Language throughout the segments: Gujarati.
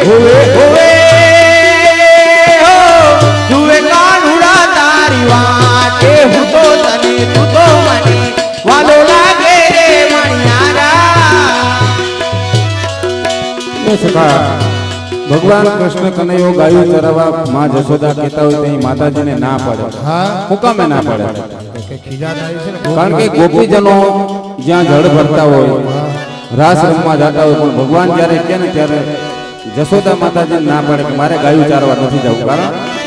હોવે હોવે જુએ કાનુડા તારી વાત હું તો તને તું તો મને વાલો લાગે રે મણિયારા. ભગવાન કૃષ્ણ કનૈયો ગાયું ચરાવવા મા જશોદા કહેતા હોય ત્યાં માતાજીને ના પડે. હુકમે ના પડે. કારણ કે ગોપીજનો જ્યાં જળ ભરતા હોય રાસ રમવા જતા હોય પણ ભગવાન જ્યારે કે ને ત્યારે જશોદા માતાજી ના પડે મારે ગાયું ચારવા નથી જવું કારણ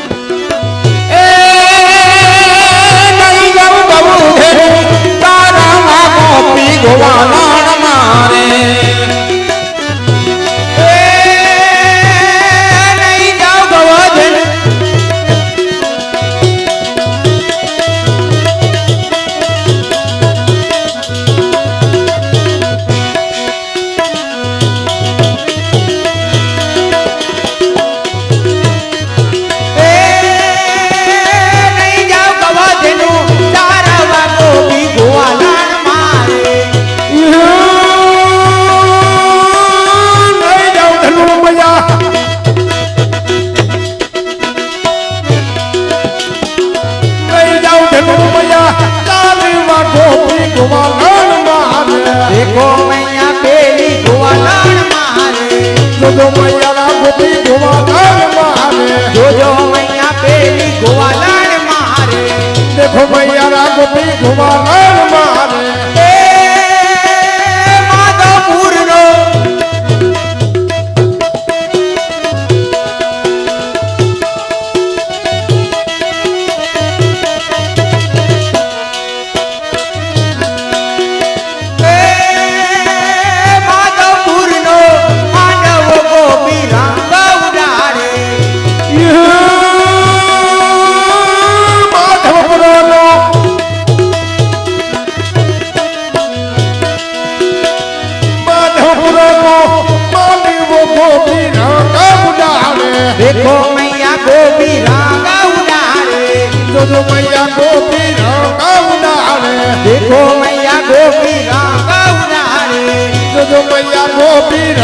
রোমাইয়া নবীর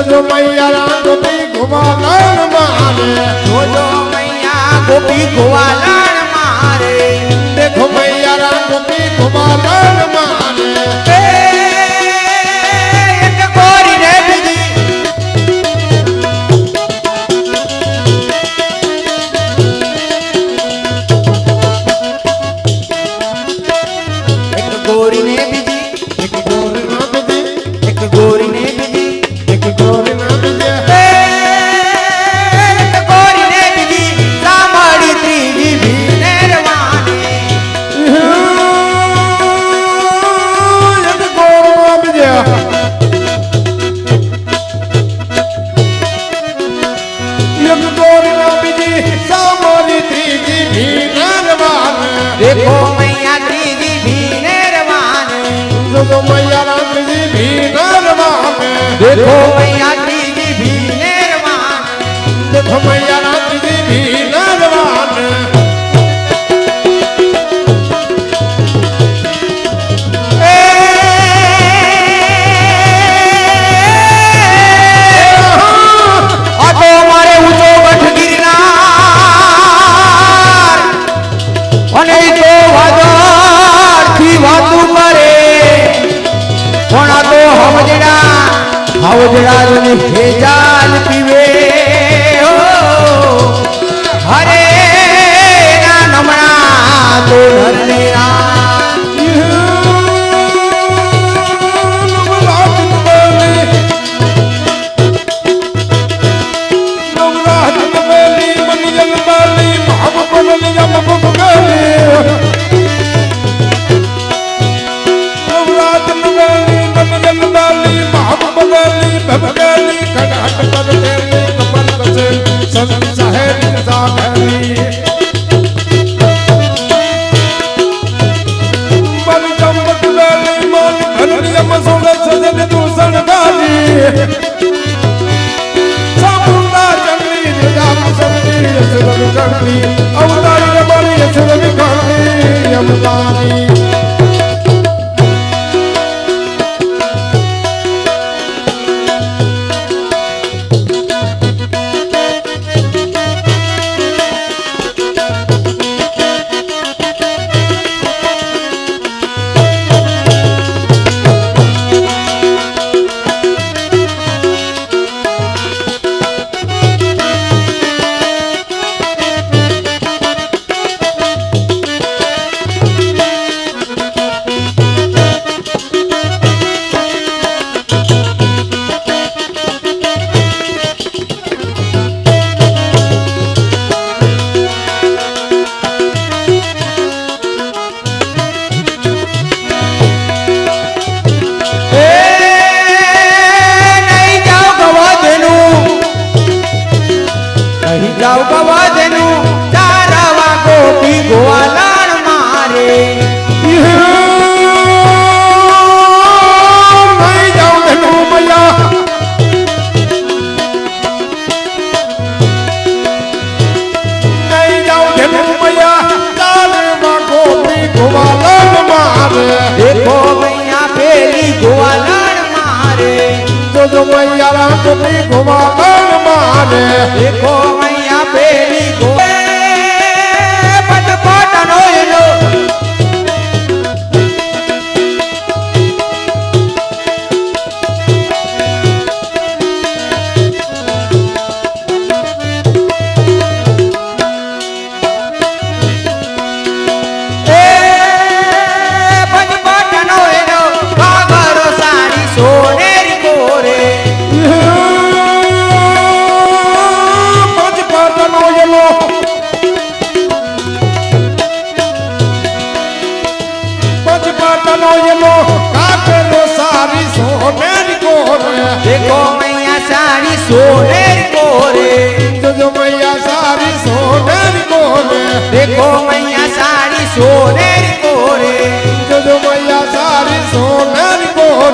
જોજો મૈયા રામ ગોપી ઘુમા લાણ મારે. જોજો મૈયા ગોપી ઘુમા લાણ મારે. દેખો મૈયા ગોપી ઘુમા મારે. Mungu Allah ગોવાન માને.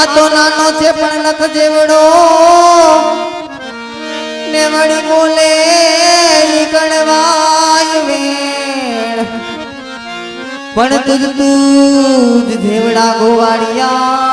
આ તો નાનો છે પણ નખ જેવડો. ને વળી બોલે નીકળવાય વેણ. પણ તુજ તુજ જેવડા ગોવાળિયા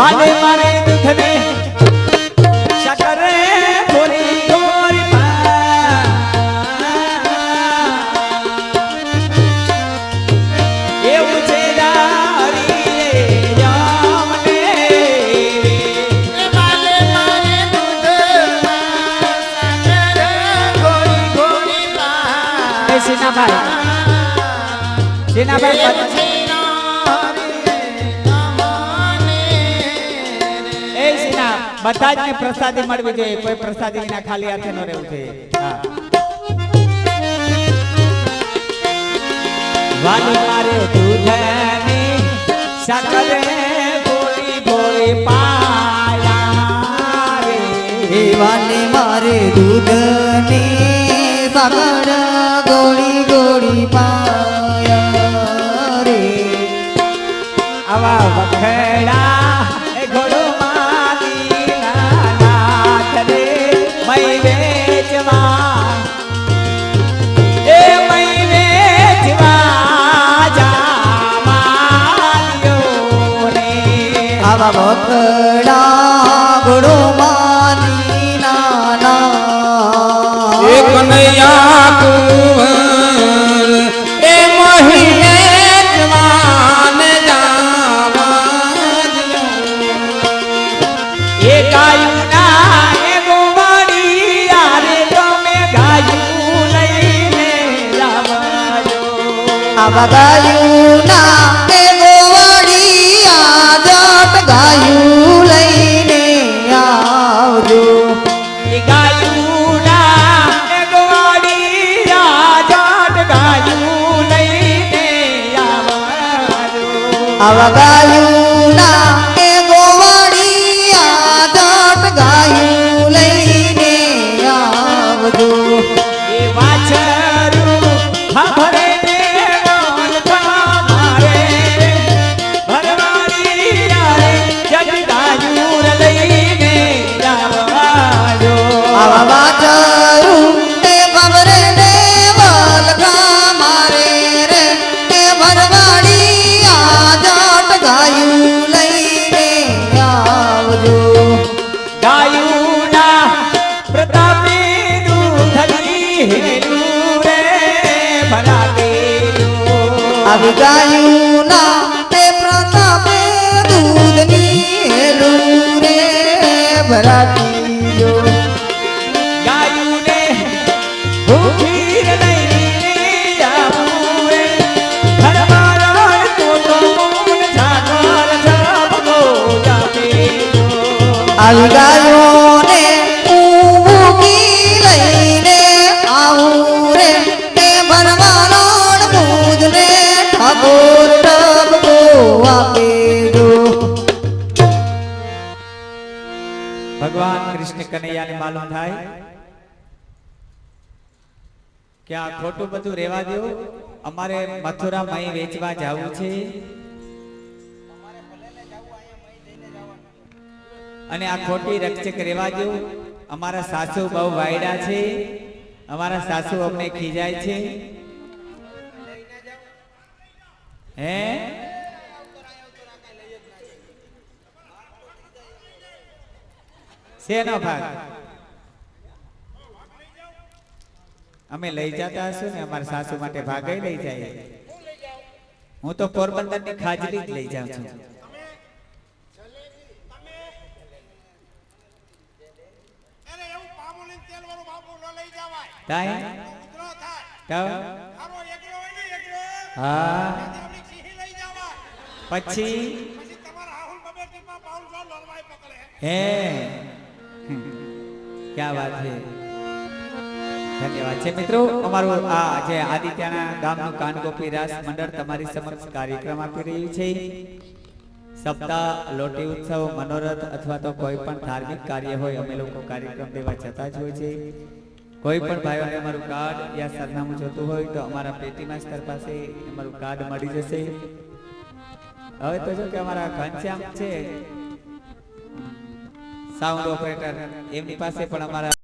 વાલે મારે દૂધને શકર થોરી ગોરી પા એવું છે દારી રે જામને એ સીનાભાઈ સીનાભાઈ એ બધા જ ને પ્રસાદી મળવી જોઈએ. કોઈ પ્રસાદી વિના ખાલી હાથે ન રહેવું જોઈએ. વાલી મારે દૂધની સાકરે ગોળી ગોળી પાયા રે વાલી મારે દૂધની સાગર ગોળી ગોળી પાયા રે આવા વખડા આવા બકડા ગોળો માની નાના. એ કનૈયા કુંવર એ મહિને જવાન એ ગાયું ના એ ગોવાળી યારે તમે ગાયું લઈને લાવજો આવા ગાયું ના એ ગોવાળી આદત આવા આવું રે તે ભરવાનો દૂધને ઠાકોર ડબકો આપે જો. ભગવાન કૃષ્ણ કનૈયાને માલુમ થાય કે આ ખોટું બધું રેવા દેવું અમારે મથુરા મહી વેચવા જવું છે. અને આ ખોટી રક્ષક રહેવા દો અમારા સાસુ બહુ વાયડા છે. અમારા સાસુ અમને ખીજાય છે. હે? શેનો ભાગ? અમે લઈ જતા હશું ને, અમારા સાસુ માટે ભાગે લઈ જાય. હું તો પોરબંદરની ખાજરી જ લઈ જાઉં છું અરે એવું પામોલીન તેલ વાળું બાપુ ન લઈ જવાય તાય ઉતરો થાય તો તારો એકલો હોય ને એકલો હા ત્યાંથી આપણી સિંહી લઈ જવાય પછી પછી તમારા રાહુલ બબે ટીમમાં પાઉલ પછી? લડવાય પકડે. હે. ક્યાં વાત છે? ધન્યવાદ. છે મિત્રો અમારું આ જે આદિત્યના ગામનું કાનગોપી રાસ મંડળ તમારી સમક્ષ કાર્યક્રમ આપી રહ્યું છે. સપ્તાહ લોટી ઉત્સવ મનોરથ અથવા તો કોઈ પણ ધાર્મિક કાર્ય હોય અમે લોકો કાર્યક્રમ દેવા જતા જ હોય છે. કોઈ પણ ભાઈઓને અમારું કાર્ડ યા સરનામું જોતું હોય તો અમારા પેટી માસ્તર પાસે અમારું કાર્ડ મળી જશે. હવે તો જો કે અમારા ઘનશ્યામ છે. સાઉન્ડ ઓપરેટર એમની પાસે પણ અમારા